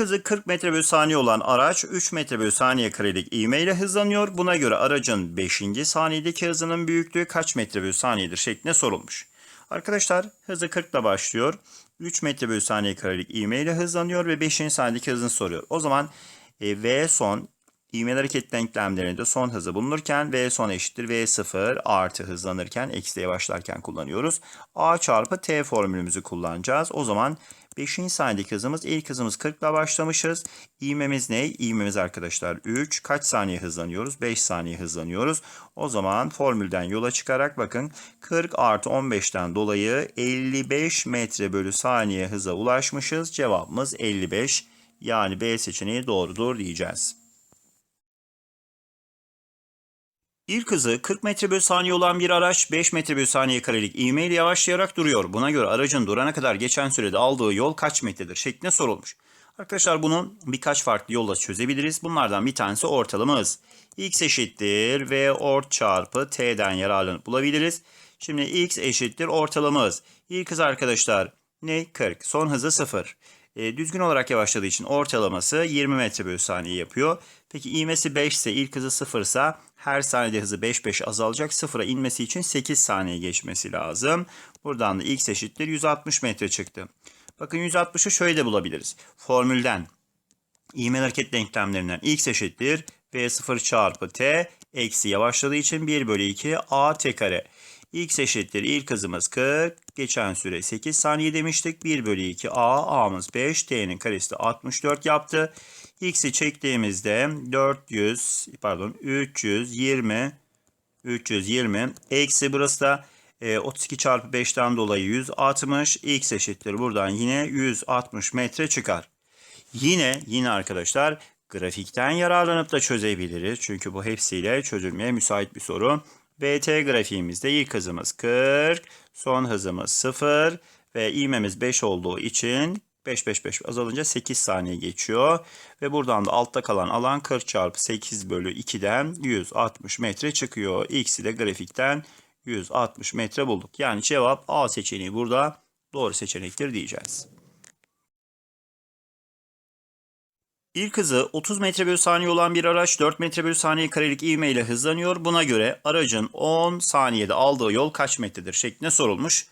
Hızı 40 metre bölü saniye olan araç 3 metre bölü saniye karelik ivmeyle hızlanıyor. Buna göre aracın 5. saniyedeki hızının büyüklüğü kaç metre bölü saniyedir şeklinde sorulmuş. Arkadaşlar hızı 40 ile başlıyor. 3 metre bölü saniye karelik ivmeyle hızlanıyor ve 5. saniyedeki hızını soruyor. O zaman e, V son ivmeli hareket denklemlerinde son hızı bulunurken V son eşittir V0 artı hızlanırken eksiye başlarken kullanıyoruz. A çarpı T formülümüzü kullanacağız. O zaman 5. saniyedeki hızımız ilk hızımız 40 ile başlamışız. İvmemiz ne? İvmemiz arkadaşlar 3. Kaç saniye hızlanıyoruz? 5 saniye hızlanıyoruz. O zaman formülden yola çıkarak bakın 40 artı 15'ten dolayı 55 metre bölü saniye hıza ulaşmışız. Cevabımız 55. Yani B seçeneği doğrudur diyeceğiz. İlk hızı 40 metre bölü saniye olan bir araç 5 metre bölü saniye karelik ivme ile yavaşlayarak duruyor. Buna göre aracın durana kadar geçen sürede aldığı yol kaç metredir şeklinde sorulmuş. Arkadaşlar bunu birkaç farklı yolla çözebiliriz. Bunlardan bir tanesi ortalama hız. X eşittir V ort çarpı T'den yararlanıp bulabiliriz. Şimdi X eşittir ortalama hız. İlk hız arkadaşlar ne? 40. Son hızı 0. E, düzgün olarak yavaşladığı için ortalaması 20 metre bölü saniye yapıyor. Peki ivmesi 5 ise ilk hızı 0 ise her saniyede hızı 5 5 azalacak. Sıfıra inmesi için 8 saniye geçmesi lazım. Buradan da x eşittir 160 metre çıktı. Bakın 160'ı şöyle de bulabiliriz. Formülden ivmeli hareket denklemlerinden x eşittir v0 çarpı t eksi yavaşladığı için 1 bölü 2 a t kare. X eşittir ilk hızımız 40. Geçen süre 8 saniye demiştik. 1 bölü 2 a a'mız 5 t'nin karesi de 64 yaptı. X'i çektiğimizde 400 pardon 320 320 eksi burası da e, 32 çarpı 5'ten dolayı 160 x eşittir buradan yine 160 metre çıkar. Yine yine arkadaşlar grafikten yararlanıp da çözebiliriz. Çünkü bu hepsiyle çözülmeye müsait bir soru. BT grafiğimizde ilk hızımız 40, son hızımız 0 ve ivmemiz 5 olduğu için 5 5 5 azalınca 8 saniye geçiyor. Ve buradan da altta kalan alan 40 çarpı 8 bölü 2'den 160 metre çıkıyor. X'i de grafikten 160 metre bulduk. Yani cevap A seçeneği burada doğru seçenektir diyeceğiz. İlk hızı 30 metre bölü saniye olan bir araç 4 metre bölü saniye karelik ivme ile hızlanıyor. Buna göre aracın 10 saniyede aldığı yol kaç metredir şeklinde sorulmuş.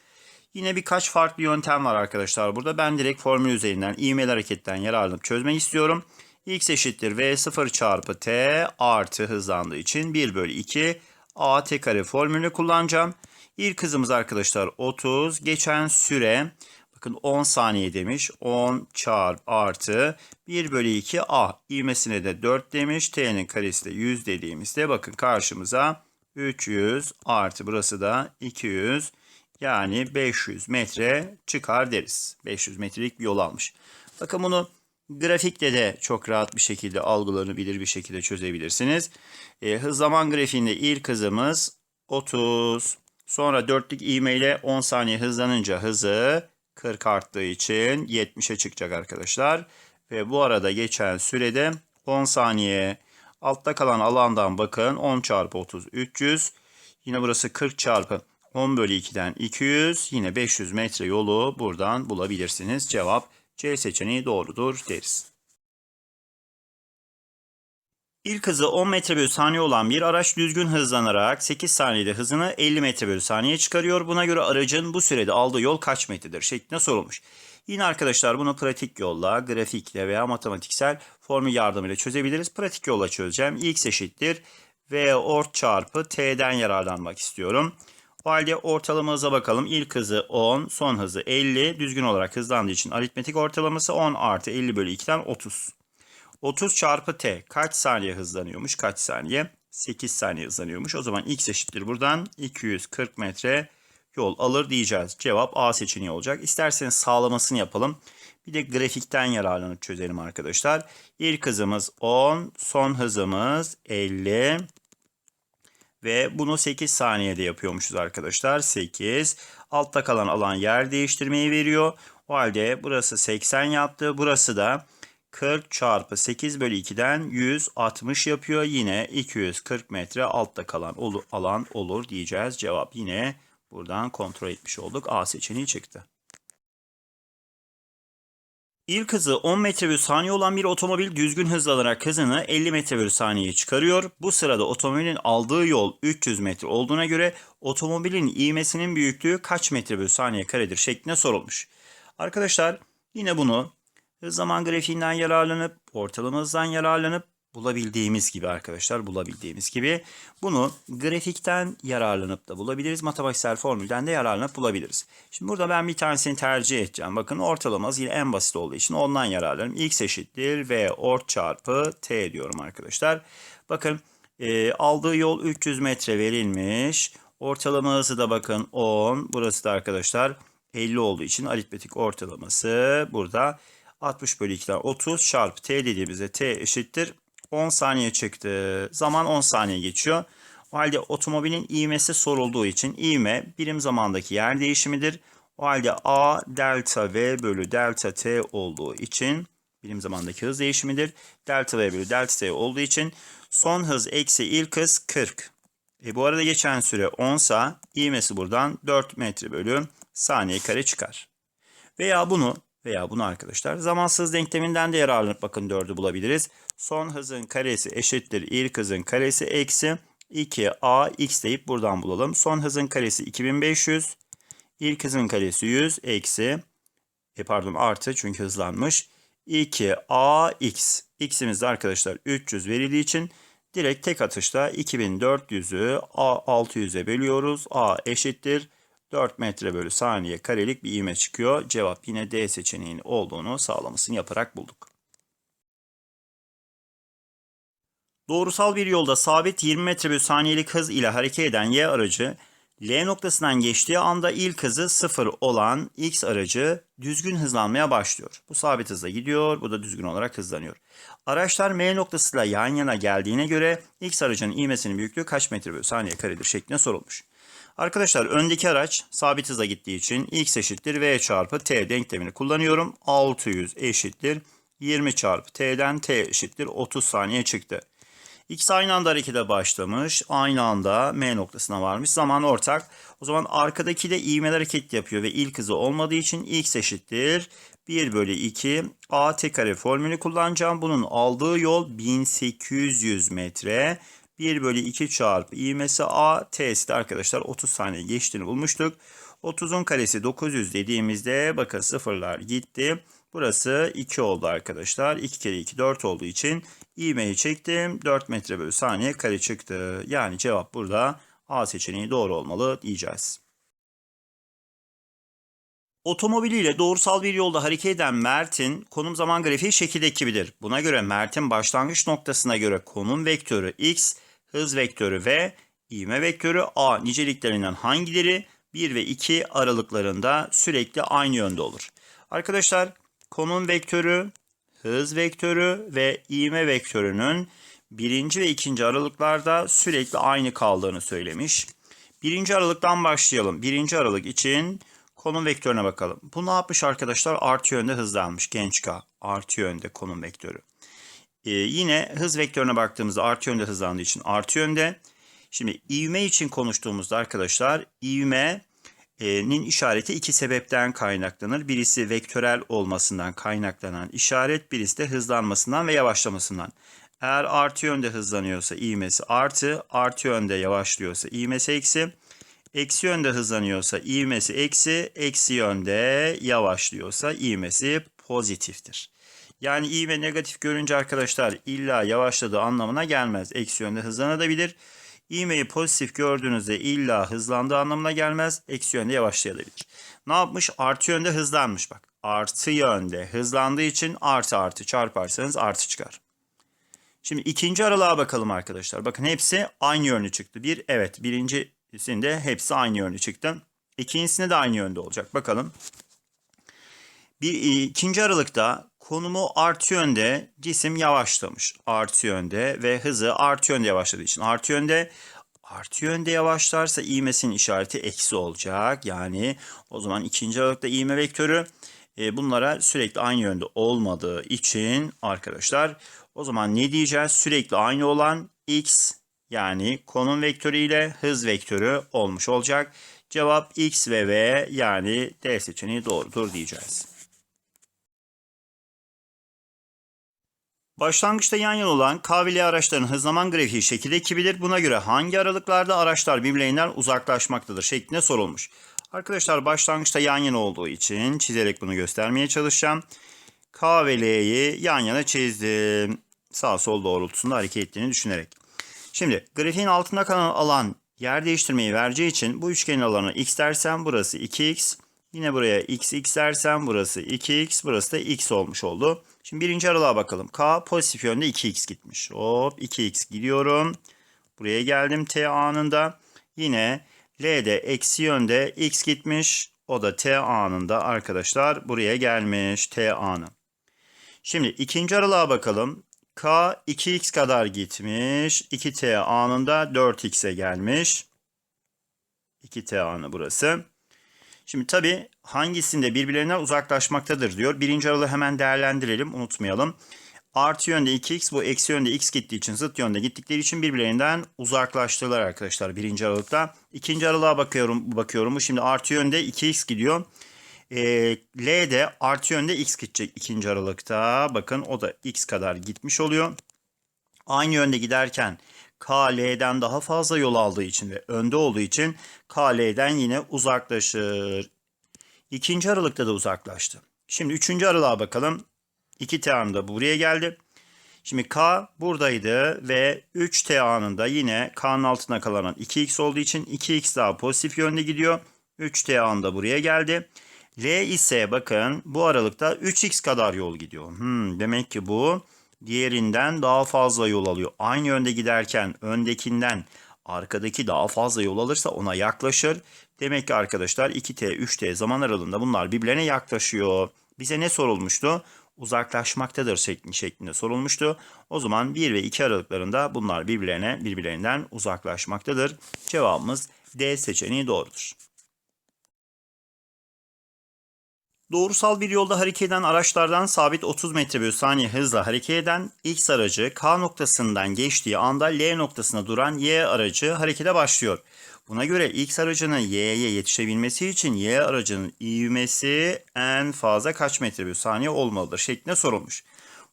Yine birkaç farklı yöntem var arkadaşlar burada. Ben direkt formül üzerinden ivmeli hareketten yararlanıp çözmek istiyorum. X eşittir V0 çarpı T artı hızlandığı için 1 bölü 2 A T kare formülünü kullanacağım. İlk hızımız arkadaşlar 30. Geçen süre bakın 10 saniye demiş. 10 çarp artı 1 bölü 2 A. İvmesine de 4 demiş. T'nin karesi de 100 dediğimizde bakın karşımıza 300 artı burası da 200 yani 500 metre çıkar deriz. 500 metrelik bir yol almış. Bakın bunu grafikte de çok rahat bir şekilde algılanabilir bir şekilde çözebilirsiniz. E, hız zaman grafiğinde ilk hızımız 30. Sonra dörtlük ivme ile 10 saniye hızlanınca hızı 40 arttığı için 70'e çıkacak arkadaşlar. Ve bu arada geçen sürede 10 saniye altta kalan alandan bakın 10 çarpı 30 300. Yine burası 40 çarpı 10 bölü 2'den 200 yine 500 metre yolu buradan bulabilirsiniz. Cevap C seçeneği doğrudur deriz. İlk hızı 10 metre bölü saniye olan bir araç düzgün hızlanarak 8 saniyede hızını 50 metre bölü saniye çıkarıyor. Buna göre aracın bu sürede aldığı yol kaç metredir şeklinde sorulmuş. Yine arkadaşlar bunu pratik yolla, grafikle veya matematiksel formül yardımıyla çözebiliriz. Pratik yolla çözeceğim. X eşittir V ort çarpı T'den yararlanmak istiyorum. O halde ortalama hıza bakalım. İlk hızı 10, son hızı 50. Düzgün olarak hızlandığı için aritmetik ortalaması 10 artı 50 bölü 2'den 30. 30 çarpı t kaç saniye hızlanıyormuş? Kaç saniye? 8 saniye hızlanıyormuş. O zaman x eşittir buradan 240 metre yol alır diyeceğiz. Cevap A seçeneği olacak. İsterseniz sağlamasını yapalım. Bir de grafikten yararlanıp çözelim arkadaşlar. İlk hızımız 10, son hızımız 50. Ve bunu 8 saniyede yapıyormuşuz arkadaşlar. 8. Altta kalan alan yer değiştirmeyi veriyor. O halde burası 80 yaptı. Burası da 40 çarpı 8 bölü 2'den 160 yapıyor. Yine 240 metre altta kalan alan olur diyeceğiz. Cevap yine buradan kontrol etmiş olduk. A seçeneği çıktı. İlk hızı 10 metre bölü saniye olan bir otomobil düzgün hızlanarak hızını 50 metre bölü saniyeye çıkarıyor. Bu sırada otomobilin aldığı yol 300 metre olduğuna göre otomobilin ivmesinin büyüklüğü kaç metre bölü saniye karedir şeklinde sorulmuş. Arkadaşlar yine bunu hız zaman grafiğinden yararlanıp ortalama hızdan yararlanıp bulabildiğimiz gibi arkadaşlar bulabildiğimiz gibi bunu grafikten yararlanıp da bulabiliriz. Matematiksel formülden de yararlanıp bulabiliriz. Şimdi burada ben bir tanesini tercih edeceğim. Bakın ortalama yine en basit olduğu için ondan yararlanırım. X eşittir V ort çarpı T diyorum arkadaşlar. Bakın e, aldığı yol 300 metre verilmiş. Ortalama hızı da bakın 10. Burası da arkadaşlar 50 olduğu için aritmetik ortalaması burada 60 bölü 2'den 30 çarpı t dediğimizde t eşittir 10 saniye çıktı. Zaman 10 saniye geçiyor. O halde otomobilin ivmesi sorulduğu için ivme birim zamandaki yer değişimidir. O halde a delta v bölü delta t olduğu için birim zamandaki hız değişimidir. Delta v bölü delta t olduğu için son hız eksi ilk hız 40. E bu arada geçen süre 10 sa ivmesi buradan 4 metre bölü saniye kare çıkar. Veya bunu veya bunu arkadaşlar zamansız denkleminden de yararlanıp bakın 4'ü bulabiliriz. Son hızın karesi eşittir ilk hızın karesi eksi 2a x deyip buradan bulalım. Son hızın karesi 2500. ilk hızın karesi 100 eksi e pardon artı çünkü hızlanmış. 2ax. x'imiz de arkadaşlar 300 verildiği için direkt tek atışta 2400'ü 600'e bölüyoruz. a eşittir 4 metre bölü saniye karelik bir ivme çıkıyor. Cevap yine D seçeneğinin olduğunu sağlamasını yaparak bulduk. Doğrusal bir yolda sabit 20 metre bölü saniyelik hız ile hareket eden Y aracı L noktasından geçtiği anda ilk hızı 0 olan X aracı düzgün hızlanmaya başlıyor. Bu sabit hızla gidiyor, bu da düzgün olarak hızlanıyor. Araçlar M noktasıyla yan yana geldiğine göre X aracının ivmesinin büyüklüğü kaç metre bölü saniye karedir şeklinde sorulmuş. Arkadaşlar öndeki araç sabit hıza gittiği için x eşittir v çarpı t denklemini kullanıyorum. 600 eşittir 20 çarpı t'den t eşittir 30 saniye çıktı. X aynı anda harekete başlamış. Aynı anda M noktasına varmış. Zaman ortak. O zaman arkadaki de ivmeli hareket yapıyor ve ilk hızı olmadığı için x eşittir 1 bölü 2 a t kare formülü kullanacağım. Bunun aldığı yol 1800 metre. 1 bölü 2 çarpı ivmesi a t'si de arkadaşlar 30 saniye geçtiğini bulmuştuk. 30'un karesi 900 dediğimizde bakın sıfırlar gitti. Burası 2 oldu arkadaşlar. 2 kere 2 4 olduğu için ivmeyi çektim. 4 metre bölü saniye kare çıktı. Yani cevap burada A seçeneği doğru olmalı diyeceğiz. Otomobiliyle doğrusal bir yolda hareket eden Mert'in konum zaman grafiği şekildeki gibidir. Buna göre Mert'in başlangıç noktasına göre konum vektörü x, hız vektörü v, ivme vektörü a niceliklerinden hangileri 1 ve 2 aralıklarında sürekli aynı yönde olur? Arkadaşlar konum vektörü, hız vektörü ve ivme vektörünün birinci ve ikinci aralıklarda sürekli aynı kaldığını söylemiş. Birinci aralıktan başlayalım. Birinci aralık için konum vektörüne bakalım. Bu ne yapmış arkadaşlar? Artı yönde hızlanmış. Genç K. Artı yönde konum vektörü. Ee, yine hız vektörüne baktığımızda artı yönde hızlandığı için artı yönde. Şimdi ivme için konuştuğumuzda arkadaşlar ivmenin işareti iki sebepten kaynaklanır. Birisi vektörel olmasından kaynaklanan işaret, birisi de hızlanmasından ve yavaşlamasından. Eğer artı yönde hızlanıyorsa ivmesi artı, artı yönde yavaşlıyorsa ivmesi eksi, eksi yönde hızlanıyorsa ivmesi eksi, eksi yönde yavaşlıyorsa ivmesi pozitiftir. Yani ivme negatif görünce arkadaşlar illa yavaşladığı anlamına gelmez. Eksi yönde hızlanabilir. İğmeyi pozitif gördüğünüzde illa hızlandığı anlamına gelmez. Eksi yönde yavaşlayabilir. Ne yapmış? Artı yönde hızlanmış bak. Artı yönde hızlandığı için artı artı çarparsanız artı çıkar. Şimdi ikinci aralığa bakalım arkadaşlar. Bakın hepsi aynı yönlü çıktı. Bir evet birincisinde hepsi aynı yönlü çıktı. İkincisinde de aynı yönde olacak. Bakalım. Bir ikinci aralıkta konumu artı yönde cisim yavaşlamış. Artı yönde ve hızı artı yönde yavaşladığı için artı yönde artı yönde yavaşlarsa ivmesinin işareti eksi olacak. Yani o zaman ikinci aralıkta ivme vektörü e, bunlara sürekli aynı yönde olmadığı için arkadaşlar o zaman ne diyeceğiz? Sürekli aynı olan x yani konum vektörü ile hız vektörü olmuş olacak. Cevap x ve v yani D seçeneği doğrudur diyeceğiz. Başlangıçta yan yana olan K ve L araçların hız zaman grafiği şekilde 2'bilir. Buna göre hangi aralıklarda araçlar birbirlerinden uzaklaşmaktadır şeklinde sorulmuş. Arkadaşlar başlangıçta yan yana olduğu için çizerek bunu göstermeye çalışacağım. K ve L'yi yan yana çizdim. Sağ sol doğrultusunda hareket ettiğini düşünerek. Şimdi grafiğin altında kalan alan yer değiştirmeyi vereceği için bu üçgenin alanı x dersem burası 2x. Yine buraya x x dersem burası 2x. Burası da x olmuş oldu. Şimdi birinci aralığa bakalım. K pozitif yönde 2x gitmiş. Hop 2x gidiyorum. Buraya geldim t anında. Yine L'de eksi yönde x gitmiş. O da t anında arkadaşlar buraya gelmiş t anı. Şimdi ikinci aralığa bakalım. K 2x kadar gitmiş. 2t anında 4x'e gelmiş. 2t anı burası. Şimdi tabii hangisinde birbirlerinden uzaklaşmaktadır diyor. Birinci aralığı hemen değerlendirelim unutmayalım. Artı yönde 2x bu eksi yönde x gittiği için zıt yönde gittikleri için birbirlerinden uzaklaştılar arkadaşlar birinci aralıkta. İkinci aralığa bakıyorum bakıyorum şimdi artı yönde 2x gidiyor. E, L de artı yönde x gidecek ikinci aralıkta. Bakın o da x kadar gitmiş oluyor. Aynı yönde giderken K L'den daha fazla yol aldığı için ve önde olduğu için K L'den yine uzaklaşır. İkinci aralıkta da uzaklaştı. Şimdi üçüncü aralığa bakalım. 2T anında buraya geldi. Şimdi K buradaydı ve 3T anında yine K'nın altına kalan 2X olduğu için 2X daha pozitif yönde gidiyor. 3T anında buraya geldi. L ise bakın bu aralıkta 3X kadar yol gidiyor. Hmm, demek ki bu diğerinden daha fazla yol alıyor. Aynı yönde giderken öndekinden arkadaki daha fazla yol alırsa ona yaklaşır. Demek ki arkadaşlar 2T, 3T zaman aralığında bunlar birbirlerine yaklaşıyor. Bize ne sorulmuştu? Uzaklaşmaktadır şeklinde sorulmuştu. O zaman 1 ve 2 aralıklarında bunlar birbirlerine birbirlerinden uzaklaşmaktadır. Cevabımız D seçeneği doğrudur. Doğrusal bir yolda hareket eden araçlardan sabit 30 metre bölü saniye hızla hareket eden X aracı K noktasından geçtiği anda L noktasına duran Y aracı harekete başlıyor. Buna göre X aracının Y'ye yetişebilmesi için Y aracının ivmesi en fazla kaç metre bölü saniye olmalıdır şeklinde sorulmuş.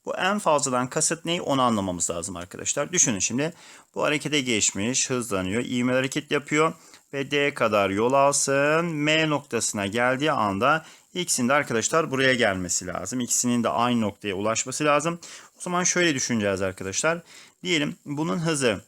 Bu en fazladan kasıt ne onu anlamamız lazım arkadaşlar. Düşünün şimdi bu harekete geçmiş, hızlanıyor, ivmeli hareket yapıyor ve D kadar yol alsın. M noktasına geldiği anda X'in de arkadaşlar buraya gelmesi lazım. İkisinin de aynı noktaya ulaşması lazım. O zaman şöyle düşüneceğiz arkadaşlar. Diyelim bunun hızı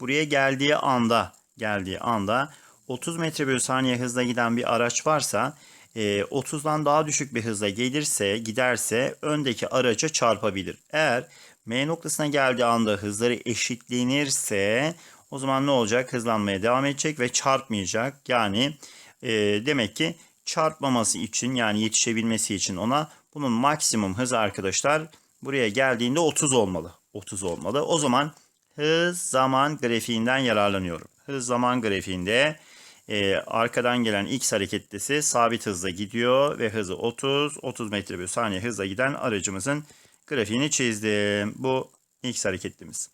buraya geldiği anda geldiği anda 30 metre bölü saniye hızla giden bir araç varsa 30'dan daha düşük bir hızla gelirse giderse öndeki araca çarpabilir. Eğer M noktasına geldiği anda hızları eşitlenirse o zaman ne olacak? Hızlanmaya devam edecek ve çarpmayacak. Yani e, demek ki çarpmaması için yani yetişebilmesi için ona bunun maksimum hızı arkadaşlar buraya geldiğinde 30 olmalı. 30 olmalı. O zaman hız zaman grafiğinden yararlanıyorum. Hız zaman grafiğinde e, arkadan gelen x hareketlisi sabit hızla gidiyor ve hızı 30. 30 metre bölü saniye hızla giden aracımızın grafiğini çizdim. Bu x hareketlimiz.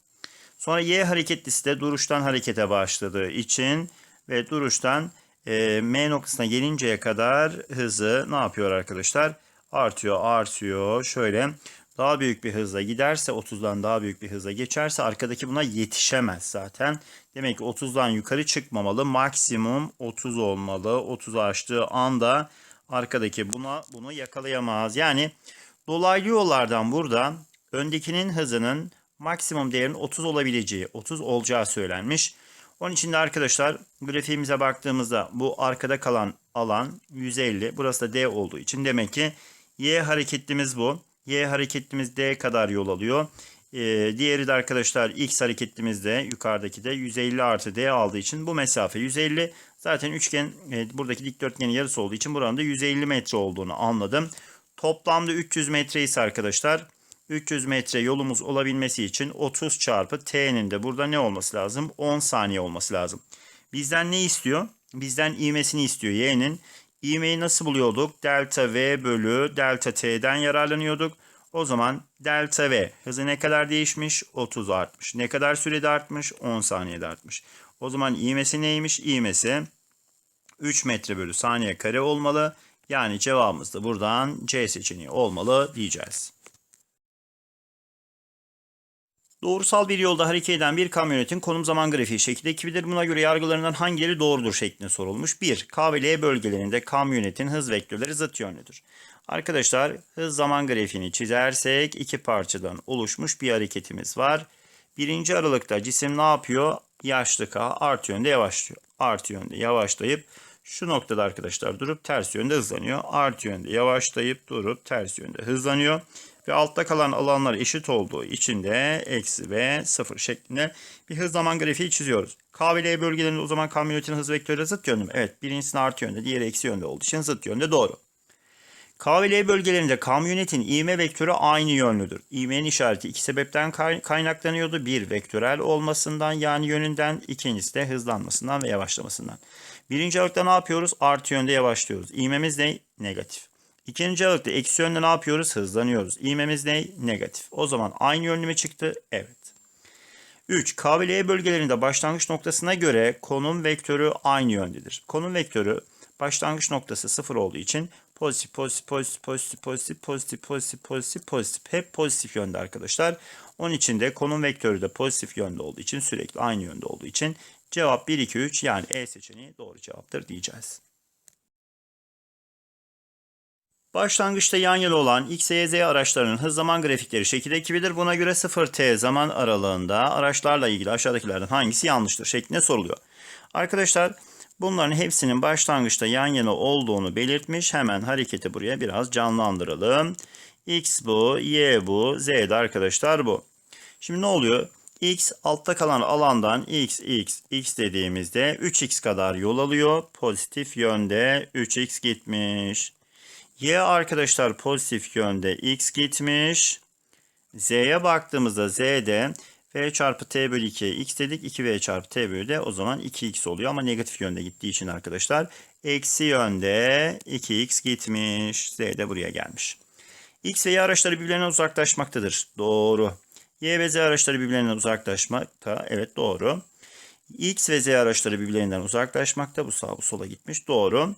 Sonra y hareketlisi de duruştan harekete başladığı için ve duruştan e, M noktasına gelinceye kadar hızı ne yapıyor arkadaşlar? Artıyor, artıyor. Şöyle daha büyük bir hızla giderse 30'dan daha büyük bir hızla geçerse arkadaki buna yetişemez zaten. Demek ki 30'dan yukarı çıkmamalı. Maksimum 30 olmalı. 30'u aştığı anda arkadaki buna bunu yakalayamaz. Yani dolaylı yollardan burada öndekinin hızının maksimum değerinin 30 olabileceği, 30 olacağı söylenmiş. Onun için de arkadaşlar grafiğimize baktığımızda bu arkada kalan alan 150. Burası da D olduğu için demek ki Y hareketlimiz bu. Y hareketlimiz D kadar yol alıyor. Ee, diğeri de arkadaşlar X hareketlimiz de yukarıdaki de 150 artı D aldığı için bu mesafe 150. Zaten üçgen e, buradaki dikdörtgenin yarısı olduğu için buranın da 150 metre olduğunu anladım. Toplamda 300 metre ise arkadaşlar 300 metre yolumuz olabilmesi için 30 çarpı t'nin de burada ne olması lazım? 10 saniye olması lazım. Bizden ne istiyor? Bizden ivmesini istiyor y'nin. İvmeyi nasıl buluyorduk? Delta v bölü delta t'den yararlanıyorduk. O zaman delta v hızı ne kadar değişmiş? 30 artmış. Ne kadar sürede artmış? 10 saniyede artmış. O zaman ivmesi neymiş? İvmesi 3 metre bölü saniye kare olmalı. Yani cevabımız da buradan C seçeneği olmalı diyeceğiz. Doğrusal bir yolda hareket eden bir kamyonetin konum zaman grafiği şekilde 2'dir. Buna göre yargılarından hangileri doğrudur şeklinde sorulmuş. 1. K ve L bölgelerinde kamyonetin hız vektörleri zıt yönlüdür. Arkadaşlar hız zaman grafiğini çizersek iki parçadan oluşmuş bir hareketimiz var. Birinci aralıkta cisim ne yapıyor? Yaşlı K artı yönde yavaşlıyor. Artı yönde yavaşlayıp şu noktada arkadaşlar durup ters yönde hızlanıyor. Artı yönde yavaşlayıp durup ters yönde hızlanıyor. Ve altta kalan alanlar eşit olduğu için de eksi ve sıfır şeklinde bir hız zaman grafiği çiziyoruz. K ve L bölgelerinde o zaman kamyonetin hız vektörü zıt yönlü mü? Evet birincisinin artı yönde diğeri eksi yönde olduğu için zıt yönde doğru. K ve L bölgelerinde kamyonetin ivme vektörü aynı yönlüdür. İvmenin işareti iki sebepten kay- kaynaklanıyordu. Bir vektörel olmasından yani yönünden, ikincisi de hızlanmasından ve yavaşlamasından. Birinci aralıkta ne yapıyoruz? Artı yönde yavaşlıyoruz. İvmemiz ne? Negatif. İkinci aralıkta eksi yönde ne yapıyoruz? Hızlanıyoruz. İvmemiz ne? Negatif. O zaman aynı yönlü mü çıktı? Evet. 3. K ve L bölgelerinde başlangıç noktasına göre konum vektörü aynı yöndedir. Konum vektörü başlangıç noktası sıfır olduğu için pozitif, pozitif, pozitif, pozitif, pozitif, pozitif, pozitif, pozitif, pozitif. Hep pozitif yönde arkadaşlar. Onun için de konum vektörü de pozitif yönde olduğu için sürekli aynı yönde olduğu için cevap 1, 2, 3 yani E seçeneği doğru cevaptır diyeceğiz. Başlangıçta yan yana olan X, Y, Z araçlarının hız zaman grafikleri şekilde ekibidir. Buna göre 0T zaman aralığında araçlarla ilgili aşağıdakilerden hangisi yanlıştır şeklinde soruluyor. Arkadaşlar bunların hepsinin başlangıçta yan yana olduğunu belirtmiş. Hemen hareketi buraya biraz canlandıralım. X bu, Y bu, Z de arkadaşlar bu. Şimdi ne oluyor? X altta kalan alandan x, x, x dediğimizde 3x kadar yol alıyor. Pozitif yönde 3x gitmiş. Y arkadaşlar pozitif yönde x gitmiş. Z'ye baktığımızda Z'de V çarpı T bölü 2'ye x dedik. 2V çarpı T bölü de o zaman 2x oluyor ama negatif yönde gittiği için arkadaşlar. Eksi yönde 2x gitmiş. Z de buraya gelmiş. X ve Y araçları birbirlerinden uzaklaşmaktadır. Doğru. Y ve Z araçları birbirlerinden uzaklaşmakta. Evet doğru. X ve Z araçları birbirlerinden uzaklaşmakta. Bu sağa bu sola gitmiş. Doğru.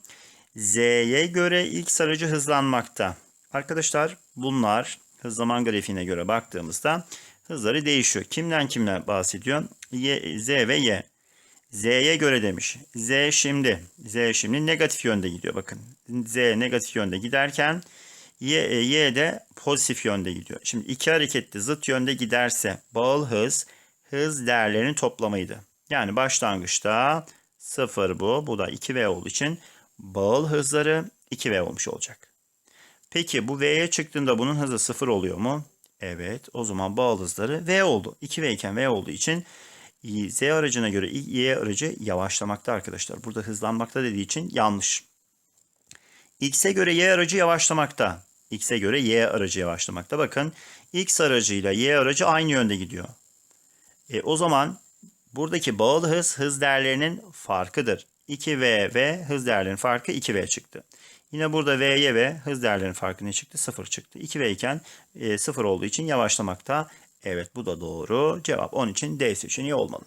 Z'ye göre X aracı hızlanmakta. Arkadaşlar bunlar hız zaman grafiğine göre baktığımızda hızları değişiyor. Kimden kimden bahsediyor? Y, Z ve Y. Z'ye göre demiş. Z şimdi Z şimdi negatif yönde gidiyor bakın. Z negatif yönde giderken Y, Y de pozitif yönde gidiyor. Şimdi iki hareketli zıt yönde giderse bağıl hız hız değerlerinin toplamıydı. Yani başlangıçta 0 bu. Bu da 2V olduğu için bağıl hızları 2V olmuş olacak. Peki bu V'ye çıktığında bunun hızı 0 oluyor mu? Evet. O zaman bağıl hızları V oldu. 2V iken V olduğu için Z aracına göre Y aracı yavaşlamakta arkadaşlar. Burada hızlanmakta dediği için yanlış. X'e göre Y aracı yavaşlamakta. X'e göre Y aracı yavaşlamakta. Bakın X aracıyla Y aracı aynı yönde gidiyor. E, o zaman buradaki bağlı hız hız değerlerinin farkıdır. 2V ve hız değerlerinin farkı 2V çıktı. Yine burada V'ye ve hız değerlerinin farkı ne çıktı? 0 çıktı. 2V iken e, 0 olduğu için yavaşlamakta. Evet bu da doğru. Cevap onun için D seçeneği olmalı.